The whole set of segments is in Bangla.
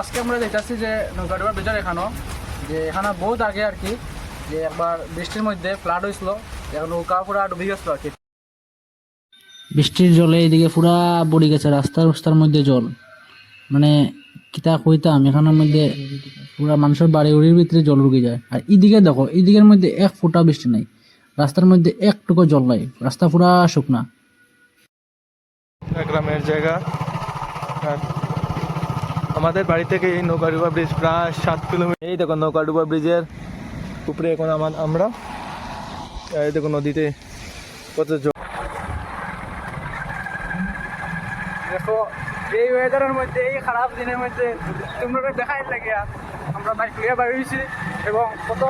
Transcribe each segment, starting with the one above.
আজকে আমরা দেখতেছি যে নৌকাডুবার ব্রিজের এখানো যে এখানে বহুত আগে আর কি যে একবার বৃষ্টির মধ্যে ফ্লাড হয়েছিল নৌকা পুরা ডুবে গেছিল আর কি। বৃষ্টির জলে এদিকে পুরা পড়ে গেছে রাস্তার রাস্তার মধ্যে জল। মানে কিতা কইতাম এখানের মধ্যে পুরা মানুষের বাড়ি উড়ির ভিতরে জল ঢুকে যায়। আর এদিকে দেখো এদিকের মধ্যে এক ফোঁটা বৃষ্টি নাই। রাস্তার মধ্যে একটুকু জল নাই রাস্তা পুরা শুকনা। গ্রামের জায়গা। আমাদের বাড়ি থেকে এই নৌকাডুবা ব্রিজ প্রায় সাত কিলোমিটার। এই দেখো নৌকাডুবা ব্রিজের উপরে এখন আমার আমরা। এই দেখো নদীতে কত দেখো, এই ওয়েদারের মধ্যে, এই খারাপ দিনের মধ্যে তোমরা দেখাই লাগে আমরা বাইক নিয়ে বাড়িয়েছি এবং কত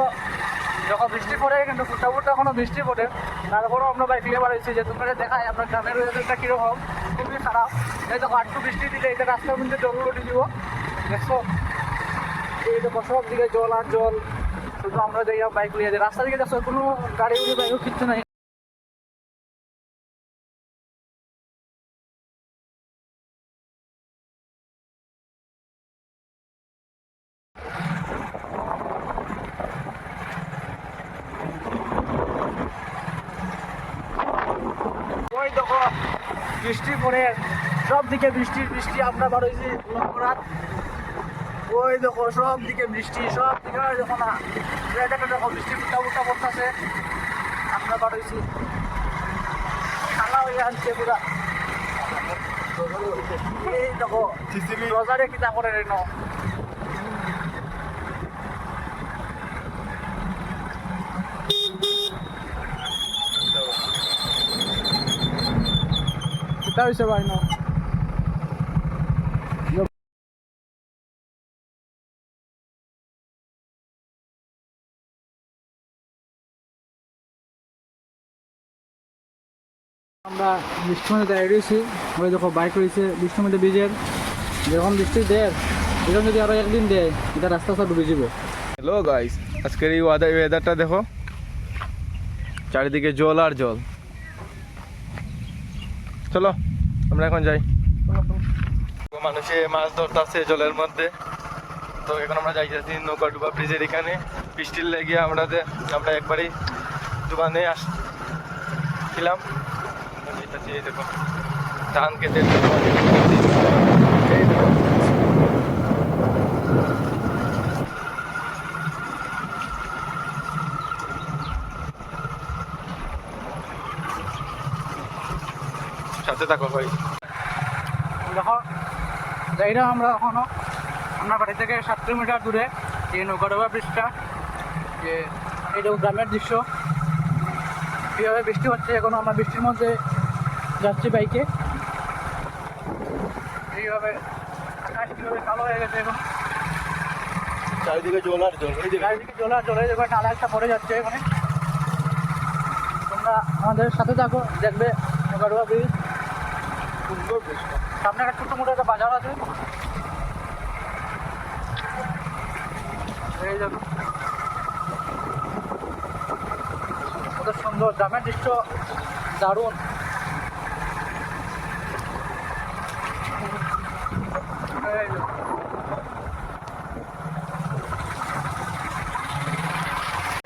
যখন বৃষ্টি পড়ে, কিন্তু ফুটা ফুটা এখনও বৃষ্টি পড়ে। তারপরেও আমরা বাইক নিয়ে বাড়িয়েছি যে তোমরা দেখায় আপনার গ্রামের ওয়েদারটা কীরকম? খুবই খারাপ। এই দেখো আটটু বৃষ্টি দিলে এটা রাস্তার মধ্যে জল উঠে দিব। দেখো এই তো সব দিকে জল আর জল। শুধু আমরা যাই বাইক নিয়ে যাই। রাস্তা দিকে দেখো কোনো গাড়ি উড়ি বাইক কিচ্ছু নাই ওই দেখো বৃষ্টি পড়ে সব দিকে বৃষ্টির বৃষ্টি আমরা বার হয়েছি ওই দেখো সব দিকে বৃষ্টি সব দিকে দেখো না। দেখো দেখো বৃষ্টি ফুটা ফুটা পড়তেছে। আমরা বার হয়েছি খালা হয়ে আনছে পুরা এই দেখো রোজারে কিতা করে রে ন কিতা হয়েছে ভাই, ন। আমরা বৃষ্টির মধ্যে দাঁড়িয়ে রয়েছি ওই দেখো, বাইক রয়েছে বৃষ্টির মধ্যে বীজের যেরকম বৃষ্টি দেয়, এরকম যদি আরও একদিন দেয়, এটা রাস্তা সব ডুবে যাব। হ্যালো গাইস আজকের এই ওয়াদার ওয়েদারটা দেখো। চারিদিকে জল আর জল। চলো। আমরা এখন যাই। মানুষে মাছ ধরতেছে জলের মধ্যে। তো এখন আমরা যাইতেছি নৌকা ডুবা ব্রিজের এখানে। বৃষ্টির লেগে আমরা আমরা একবারই দোকানে আসছিলাম এই দেখো। ধান কেটে সাথে থাকো ভাই দেখো যাই না আমরা এখনও আমরা বাড়ি থেকে সাত কিলোমিটার দূরে এই নৌকাডোবা ব্রিজটা যে এইটা গ্রামের দৃশ্য কীভাবে বৃষ্টি হচ্ছে এখন আমরা বৃষ্টির মধ্যে যাচ্ছি বাইকে। এইভাবে আকাশ কীভাবে কালো হয়ে গেছে এখন। চারিদিকে জল আর জল চারিদিকে জল আর জলে দেখবে নালা একটা পড়ে যাচ্ছে এখানে। তোমরা আমাদের সাথে থাকো দেখবে নৌকাডোবা ব্রিজ। সামনে একটা ছোট্ট মোটো একটা বাজার আছে। কত সুন্দর গ্রামের দৃশ্য দারুণ।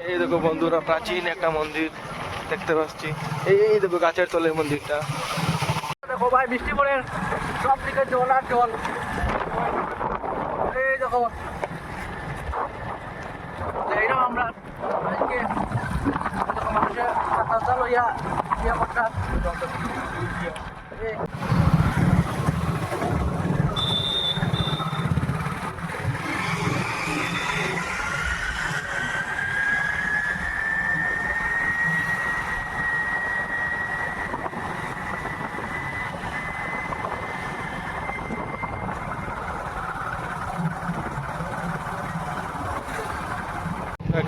এই দেখো। বন্ধুরা, প্রাচীন একটা মন্দির দেখতে পাচ্ছি। এই দেখো গাছের তলের মন্দিরটা। দেখো ভাই বৃষ্টি পড়ে সব দিকে জল আর জল। এই দেখো। এই আমরা আজকে মানুষের ছাতা লইয়া ইয়া করতা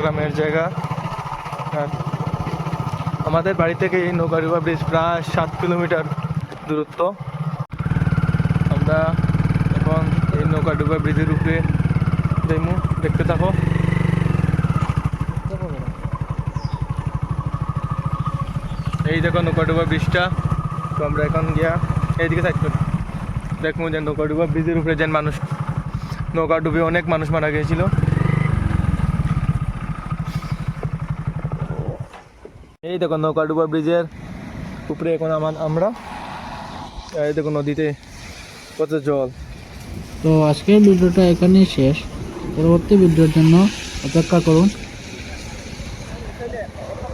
গ্রামের জায়গা। আমাদের বাড়ি থেকে এই নৌকাডুবা ব্রিজ প্রায় সাত কিলোমিটার দূরত্ব। আমরা এখন এই নৌকাডুবা ব্রিজের উপরে যাইমু। দেখতে থাকো। এই দেখো নৌকাডুবা ব্রিজটা তো আমরা এখন গিয়া এইদিকে করি। দেখব যে নৌকাডুবা ব্রিজের উপরে যেন মানুষ নৌকা ডুবে অনেক মানুষ মারা গিয়েছিল। এই দেখো নৌকা ডুবা ব্রিজের উপরে এখন আমার আমরা। এই দেখো নদীতে কত জল। তো আজকের ভিডিওটা এখানেই শেষ। পরবর্তী ভিডিওর জন্য অপেক্ষা করুন।